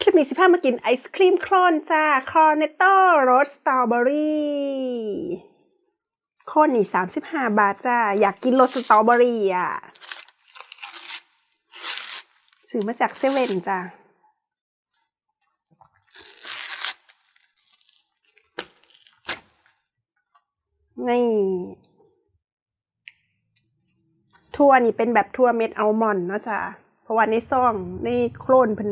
คลิปนี้สิพามากินไอศครีมโคลนจ้าคอร์เนตโต้รสสตรอเบอรี่โคนนี่สามสิบห้าบาทจ้า อยากกินรสสตรอเบอรี่อะซื้อมาจากเซเว่นจ้านี่ทั่วนี่เป็นแบบทั่วเม็ดอัลมอนด์เนาะจ้ะเพราะว่าในซองในโคลนเพิ่น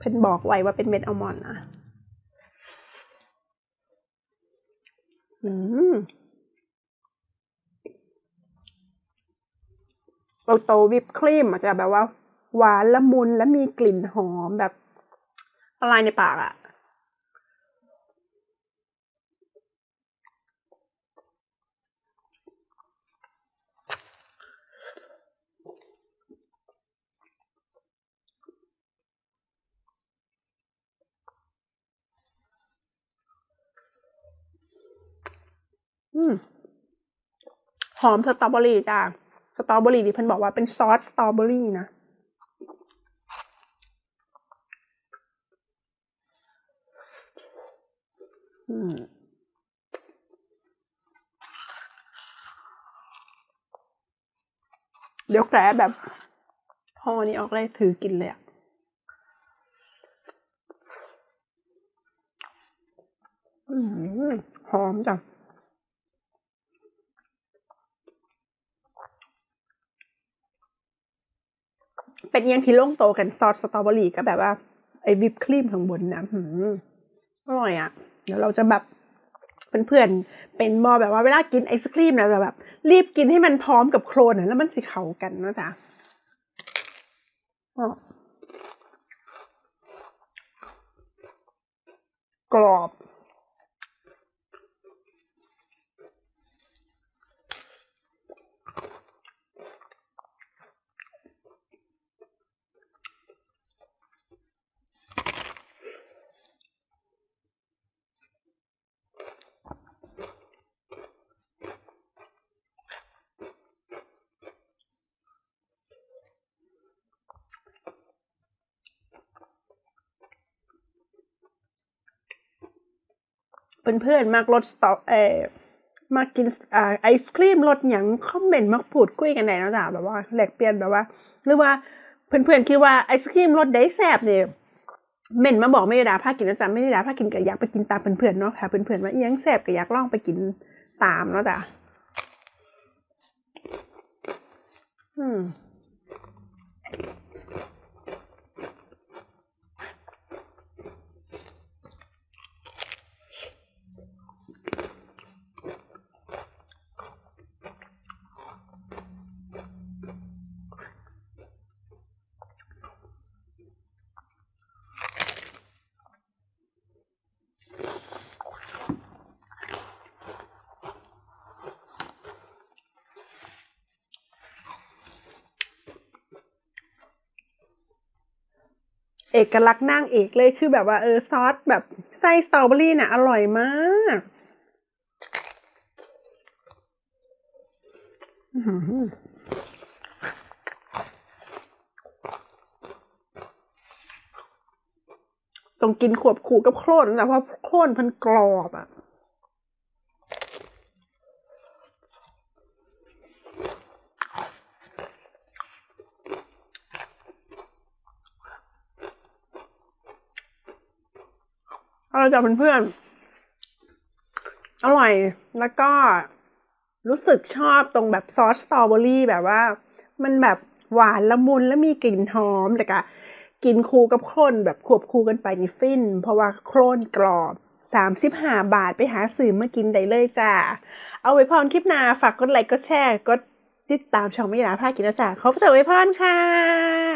เพิ่นบอกไว้ว่าเป็นเม็ดอัลมอนด์นะอืมเราโตวิปครีมอาจจะแบบว่า หวานละมุนและมีกลิ่นหอมแบบละลายในปากอะ่ หอมสตรอเบอรี่จ้าสตรอเบอรี่ดิเพิ่นบอกว่าเป็นซอสสตรอเบอรี่นะอืมเดี๋ยวแกะแบบห่อนี้ออกเลยถือกินเลยอะหอมจัง เป็นยังที่โล่งโตกันซอสสตรอเบอรี่ก็แบบว่า ไอ้วิปครีมข้างบนนะหืมอร่อยอะ่ะ เดี๋ยวเราจะแบบเพื่อนๆเป็นมอแบบว่าเวลากินไอศครีมนะจะแบบ รีบกินให้มันพร้อมกับโครนนะแล้วมันสิเขากันนะจ๊ะอ้อกรอบ เพื่อนๆมากรสสตอเออมากินอ่าไอศครีมรสหยังคอมเมนต์มาพูดคุยกันได้นะจ๊ะแบบว่าแลกเปลี่ยนแบบว่า หรือว่าเพื่อนๆคิดว่าไอศครีมรสใดแซบเนี่ยเม่นมาบอกไม่ได้ด่าพากินนะจ๊ะไม่ได้ด่าพากินก็อยากไปกินตามเพื่อนๆเนาะค่ะเพื่อนๆว่าอิหยังแซบก็อยากลองไปกินตามเนาะจ๊ะอืม เอกลักษณ์นางเอกเลยคือแบบว่าเออซอสแบบไส้สตรอเบอรี่น่ะอร่อยมากต้องกินขวบขู่กับโคลนนะเพราะโคลนมันกรอบอะ เราจะเป็นเพื่อนๆอร่อยแล้วก็รู้สึกชอบตรงแบบซอสสตรอเบอรี่แบบว่า มันแบบหวานละมุนแล้วมีกลิ่นหอมแต่ก็กินคู่กับโคลนแบบควบคู่กันไปนี่ฟิน เพราะว่าโคลนกรอบ35บาทไปหาซื้อมากินได้เลยจ้า เอาไว้พรคลิปหน้าฝากกดไลค์กดแชร์กดติดตามช่องไม่ยาพากินนะจ้าขอบคุณไว้พรค่ะ